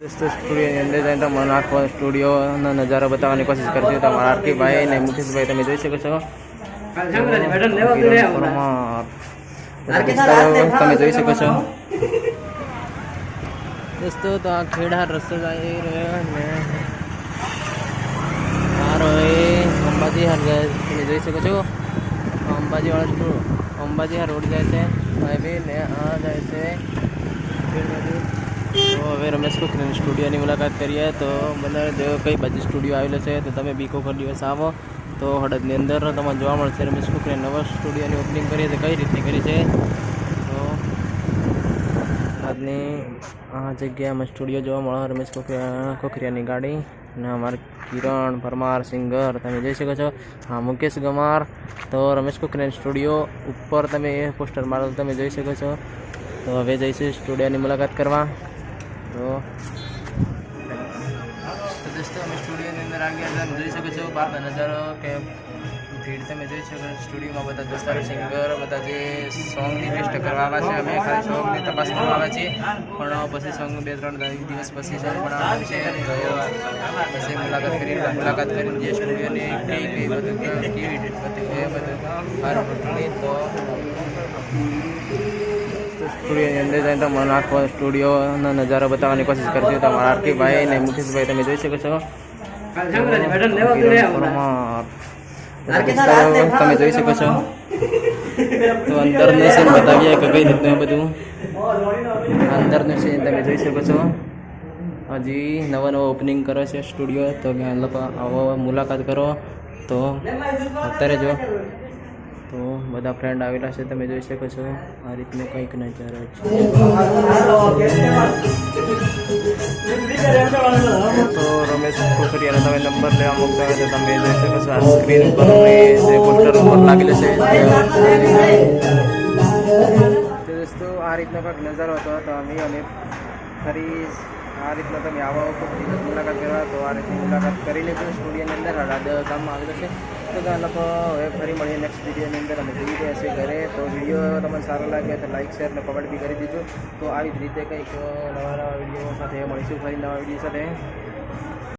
દોસ્તો સ્ટુડિયોની અંદર જઈને તમને આખો સ્ટુડિયોનો નજારો બતાવવાની કોશિશ કરશું. તમારા આરતીભાઈ ને મુકેશભાઈ તમે જોઈ શકો છો. તમે જોઈ શકો છો. દોસ્તો તો આ ખેડા રસ્તો જઈ રહ્યો ને. મારો એ અંબાજી હાર જાય. તમે જોઈ શકો છો. અંબાજી વાળો અંબાજી હાર રોડ જાય છે. હાઈવે ને આ જાય છે. હવે રમેશ કુકની સ્ટુડિયોની મુલાકાત કરીએ તો મને કઈ બાજુ સ્ટુડિયો આવેલો છે તો તમે બીકો પર દિવસ આવો તો હળદની અંદર તમને જોવા મળશે રમેશ કુકરે નવા સ્ટુડિયોની ઓપનિંગ કરી છે કઈ રીતની કરી છે? તો આજની આ જગ્યામાં સ્ટુડિયો જોવા મળે રમેશ કોકરિયા કોકરિયાની ગાડી અને અમારે કિરણ પરમાર સિંગર, તમે જોઈ શકો છો. હા, મુકેશ ગમાર. તો રમેશ કોકરિયા સ્ટુડિયો ઉપર તમે એ પોસ્ટર મારો તમે જોઈ શકો છો. તો હવે જઈશું સ્ટુડિયોની મુલાકાત કરવા. તો દોસ્તો, અમે સ્ટુડિયોની અંદર આવી ગયા તમે જોઈ શકો છો બહારનો નજારો કે ભીડ તમે જોઈ શકો છો. સ્ટુડિયોમાં બધા દોસ્તારો, સિંગર, બધા જે સોંગની ટેસ્ટ કરવા આવ્યા છે, અમે ખાલી સોંગની તપાસ કરવા આવ્યા છીએ. પણ પછી સોંગ બે ત્રણ દિવસ પછી સોંગ બનાવવાનું છે. પછી મુલાકાત કરીને મુલાકાત કરીને જે સ્ટુડિયોની કેવી બધું કેવી એ બધું સારું બધું તો સ્ટુડિયોની અંદર જઈને તમારો આખો સ્ટુડિયોનો નજારો બતાવવાની કોશિશ કરશું તમારા આરતીભાઈ અને મુકેશભાઈ તમે જોઈ શકો છો. તમે જોઈ શકો છો. તો અંદરનું સીન બતાવીએ કે કઈ રીતનું બધું. અંદરનું સીન તમે જોઈ શકો છો. હજી નવો નવો ઓપનિંગ કરે છે સ્ટુડિયો. તો લોકો આવો મુલાકાત કરો. તો અત્યારે જો તો બધા ફ્રેન્ડ આવેલા છે, તમે જોઈ શકો છો. આ રીતનું કંઈક નજારો છે. તો રમેશ કોકરિયાનો તમે નંબર લેવા માંગતા તો તમે જોઈ શકો છો, આ સ્ક્રીન ઉપર જે પોસ્ટર ઉપર લાગેલો છે તો દોસ્તો, આ રીતનો કંઈક નજારો હતો, તો અમે અમે ફરી આ રીતના તમે આવો મુલાકાત કરવા, તો આ રીતની મુલાકાત કરી લેજો સ્ટુડિયોની અંદર હળાદ ગામમાં આવેલો છે. ત્યાં લોકો હવે ફરી મળીએ નેક્સ્ટ વિડીયોની અંદર. અમે જોઈ રહ્યા છીએ ઘરે. તો વીડિયો તમને સારો લાગે તો લાઈક શેર અને કમેન્ટ બી કરી દીજો. તો આવી જ રીતે કંઈક નવા નવા વીડિયો સાથે મળીશું. ફરી નવા વીડિયો સાથે.